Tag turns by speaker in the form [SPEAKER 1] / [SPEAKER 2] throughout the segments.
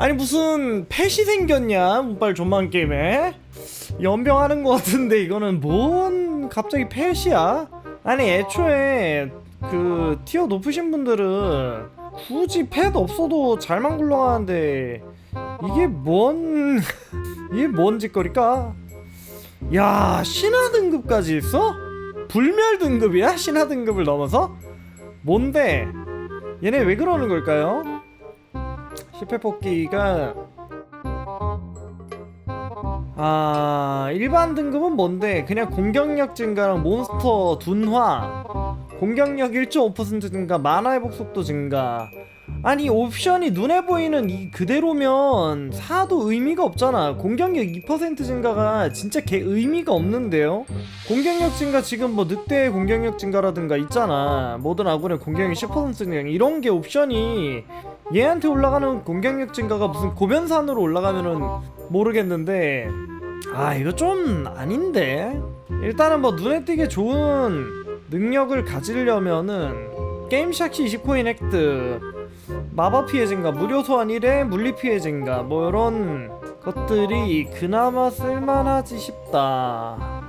[SPEAKER 1] 아니 무슨 펫이 생겼냐 운빨 존만 게임에 연병하는 것 같은데 이거는 뭔 갑자기 펫이야? 아니 애초에 그 티어 높으신 분들은 굳이 펫 없어도 잘만 굴러가는데 이게 뭔 이게 뭔 짓거리까? 야 신화 등급까지 있어? 불멸 등급이야? 신화 등급을 넘어서? 뭔데? 얘네 왜 그러는 걸까요? 10회 뽑기가 아 일반 등급은 뭔데? 그냥 공격력 증가랑 몬스터 둔화 공격력 1.5% 증가 만화 회복 속도 증가. 아니 옵션이 눈에 보이는 이 그대로면 사도 의미가 없잖아. 공격력 2% 증가가 진짜 개 의미가 없는데요? 공격력 증가 지금 뭐 늑대의 공격력 증가라든가 있잖아. 모든 아군의 공격력 10% 증가 이런 게 옵션이 얘한테 올라가는 공격력 증가가 무슨 고변산으로 올라가면은 모르겠는데 아 이거 좀 아닌데? 일단은 뭐 눈에 띄게 좋은 능력을 가지려면은 게임샥시 20코인 획득 마법 피해 증가 무료 소환 1회 물리 피해 증가 뭐 이런 것들이 그나마 쓸만하지 싶다.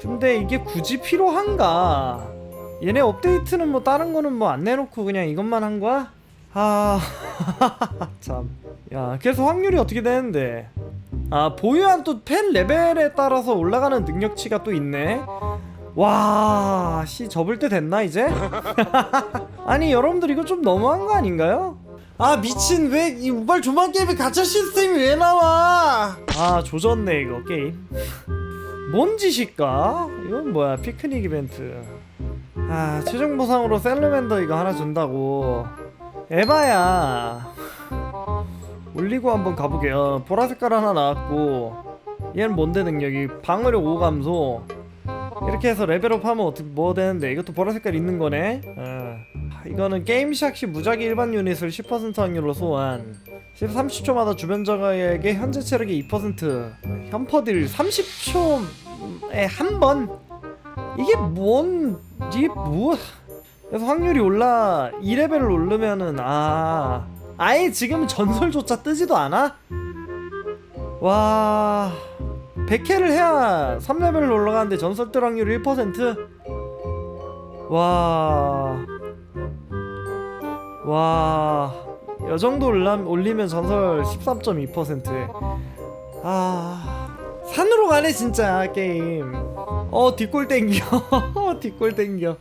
[SPEAKER 1] 근데 이게 굳이 필요한가? 얘네 업데이트는 뭐 다른 거는 뭐 안 내놓고 그냥 이것만 한 거야? 아, 참. 야, 그래서 확률이 어떻게 되는데? 아, 보유한 또 펜 레벨에 따라서 올라가는 능력치가 또 있네. 와, 씨, 접을 때 됐나, 이제? 아니, 여러분들 이거 좀 너무한 거 아닌가요? 아, 미친, 왜, 이 우발 조만 게임에 가짜 시스템이 왜 나와? 아, 조졌네, 이거, 게임. 뭔 짓일까? 이건 뭐야, 피크닉 이벤트. 아, 최종 보상으로 셀러맨더 이거 하나 준다고. 에바야. 올리고 한번 가보게요. 보라 색깔 하나 나왔고 얘는 뭔데 능력이? 방어력 5 감소. 이렇게 해서 레벨업 하면 어떻게 뭐 되는데? 이것도 보라 색깔 있는 거네? 어. 이거는 게임샥시 무작위 일반 유닛을 10% 확률로 소환. 30초마다 주변 적에게 현재 체력의 2% 현퍼딜 30초에 한 번? 이게 뭔 이게 뭐 그래서 확률이 올라 2레벨을 오르면은 아 아예 지금 전설조차 뜨지도 않아? 와 100회를 해야 3레벨을 올라가는데 전설 뜰 확률이 1%? 와... 와... 요 정도 올리면 전설 13.2%에 아... 산으로 가네 진짜 게임 어 뒷골 땡겨 뒷골 땡겨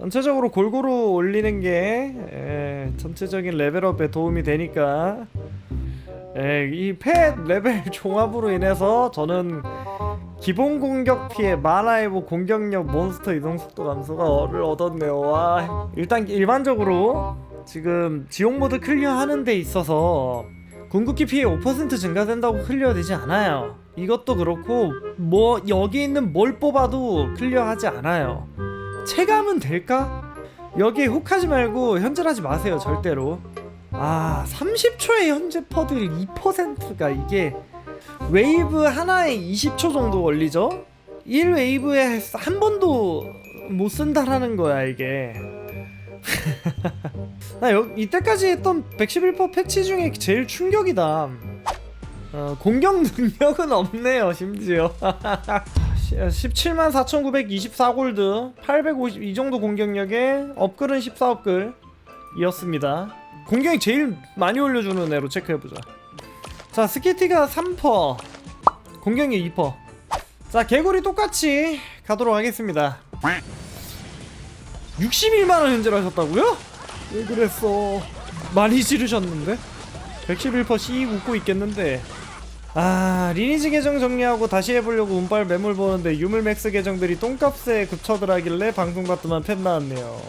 [SPEAKER 1] 전체적으로 골고루 올리는 게 에, 전체적인 레벨업에 도움이 되니까. 이펫 레벨 종합으로 인해서 저는 기본 공격 피해 만화 회복 공격력 몬스터 이동 속도 감소가를 얻었네요. 와 일단 일반적으로 지금 지옥 모드 클리어 하는 데 있어서 궁극기 피해 5% 증가된다고 클리어 되지 않아요. 이것도 그렇고 뭐 여기 있는 뭘 뽑아도 클리어 하지 않아요 체감은 될까? 여기에 혹하지 말고 현질하지 마세요 절대로 아 30초에 현재 퍼들 2%가 이게 웨이브 하나에 20초 정도 걸리죠? 1웨이브에 한 번도 못 쓴다라는 거야 이게 나 여, 이때까지 했던 111% 패치 중에 제일 충격이다 어, 공격 능력은 없네요 심지어 17만 4,924골드 850 이 정도 공격력에 업글은 14업글 이었습니다. 공격이 제일 많이 올려주는 애로 체크해보자. 자 스키티가 3퍼 공격력 2퍼. 자 개구리 똑같이 가도록 하겠습니다. 61만원 현질 하셨다고요? 왜 그랬어? 많이 지르셨는데? 111퍼 C 웃고 있겠는데 아 리니지 계정 정리하고 다시 해보려고 운빨 매물 보는데 유물맥스 계정들이 똥값에 굳혀들 하길래 방송 봤더만 팬 나왔네요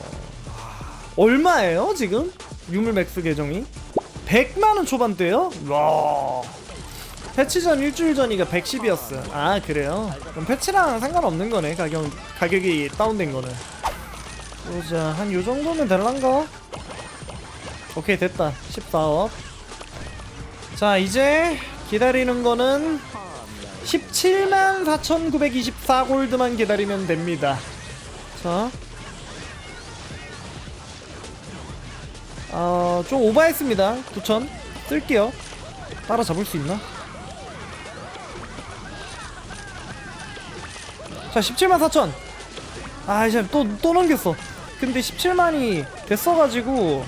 [SPEAKER 1] 얼마예요 지금? 유물맥스 계정이? 100만원 초반대요? 와 패치 전 일주일 전이가 110이었어 아 그래요? 그럼 패치랑 상관없는 거네 가격, 가격이 다운된 거는 보자 한 요정도면 될란가? 오케이 됐다 14억 자 이제 기다리는 거는 17만 4,924 골드만 기다리면 됩니다. 자. 어, 좀 오버했습니다. 9,000. 쓸게요 따라잡을 수 있나? 자 17만 4천 아 이제 또 또 넘겼어 근데 17만이 됐어가지고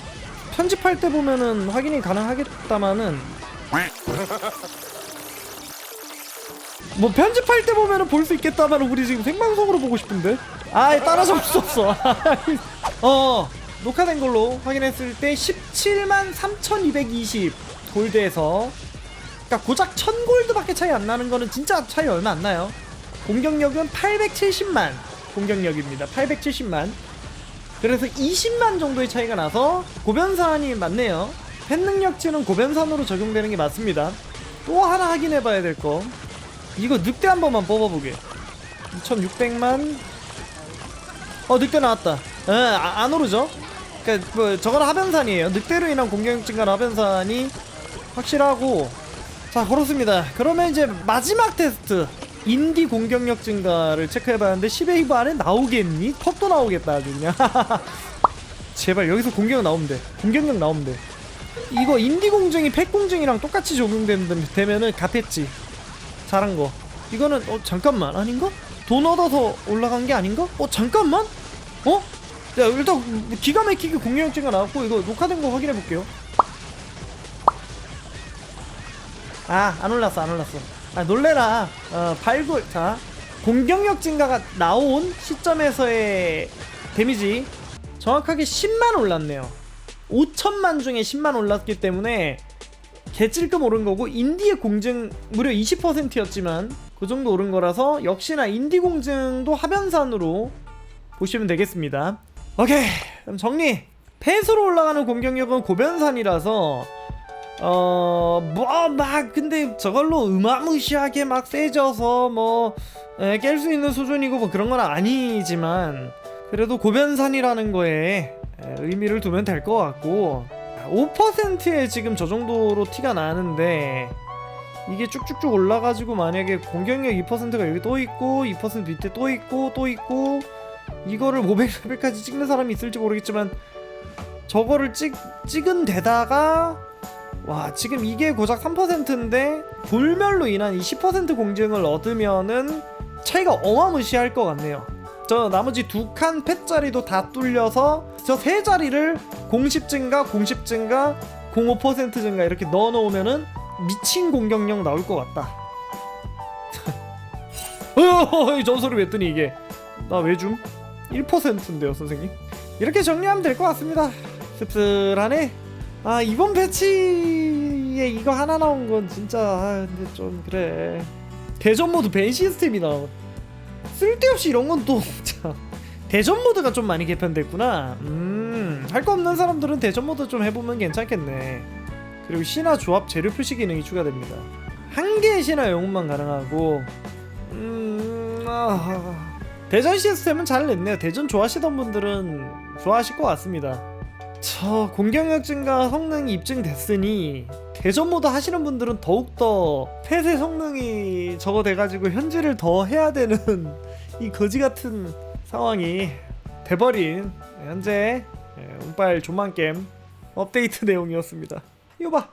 [SPEAKER 1] 편집할 때 보면은 확인이 가능하겠다마는 뭐 편집할 때 보면은 볼 수 있겠다만 우리 지금 생방송으로 보고 싶은데? 아 따라잡을 수 없어. 어 녹화된 걸로 확인했을 때 17만 3220 골드에서 그러니까 고작 1000 골드밖에 차이 안 나는 거는 진짜 차이 얼마 안 나요. 공격력은 870만 공격력입니다. 870만. 그래서 20만 정도의 차이가 나서 고변산이 맞네요 팬 능력치는 고변산으로 적용되는 게 맞습니다. 또 하나 확인해 봐야 될 거. 이거 늑대 한 번만 뽑아보게. 2600만. 어 늑대 나왔다. 에, 아, 안 오르죠? 그니까 뭐 저건 하변산이에요. 늑대로 인한 공격 증가 하변산이 확실하고. 자 그렇습니다. 그러면 이제 마지막 테스트. 인디 공격력 증가를 체크해봤는데 10웨이브 안에 나오겠니? 컵도 나오겠다 아주 그냥. 제발 여기서 공격 나오면 돼. 공격력 나오면 돼 이거 인디 공증이 팩 공증이랑 똑같이 적용되면은 갓했지. 잘한 거. 이거는 어 잠깐만. 아닌가? 돈 얻어서 올라간 게 아닌가? 어 잠깐만? 어? 야 일단 기가 막히게 공격력 증가 나왔고 이거 녹화된 거 확인해 볼게요. 아 안 올랐어 안 올랐어. 아 놀래라. 어 발굴. 자 공격력 증가가 나온 시점에서의 데미지. 정확하게 10만 올랐네요 5천만 중에 10만 올랐기 때문에 개찔끔 오른 거고 인디의 공증 무려 20%였지만 그 정도 오른 거라서 역시나 인디 공증도 하변산으로 보시면 되겠습니다. 오케이. 그럼 정리. 폐수로 올라가는 공격력은 고변산이라서 어 뭐 막 근데 저걸로 으마무시하게 막 세져서 뭐 깰 수 있는 수준이고 뭐 그런 건 아니지만 그래도 고변산이라는 거에 에, 의미를 두면 될 것 같고 5%에 지금 저 정도로 티가 나는데 이게 쭉쭉쭉 올라가지고 만약에 공격력 2%가 여기 또 있고 2% 밑에 또 있고 또 있고 이거를 500레벨까지 찍는 사람이 있을지 모르겠지만 저거를 찍, 찍은 데다가 와 지금 이게 고작 3%인데 불멸로 인한 이 10% 공증을 얻으면은 차이가 어마무시할 것 같네요 저 나머지 두칸 펫자리도 다 뚫려서 저 세 자리를 공십 증가, 공십 증가, 05% 증가 이렇게 넣어 놓으면은 미친 공격력 나올 것 같다. 어이 왜 뜨니 이게? 나 왜 줌? 1%인데요 선생님. 이렇게 정리하면 될 것 같습니다. 씁쓸하네. 아 이번 패치에 이거 하나 나온 건 진짜 아 근데 좀 그래. 대전 모드 벤 시스템이 나와. 쓸데없이 이런 건 또 대전 모드가 좀 많이 개편됐구나. 음, 할 거 없는 사람들은 대전 모드 좀 해보면 괜찮겠네. 그리고 신화 조합 재료 표시 기능이 추가됩니다. 한 개의 신화 영웅만 가능하고, 음, 아, 대전 시스템은 잘 냈네요. 대전 좋아하시던 분들은 좋아하실 것 같습니다. 저 공격력 증가 성능이 입증됐으니 대전 모드 하시는 분들은 더욱더 펫의 성능이 저거 돼가지고 현질을 더 해야 되는 이 거지 같은 상황이 돼버린 현재 예, 운빨 조만 게임 업데이트 내용이었습니다. 이거 봐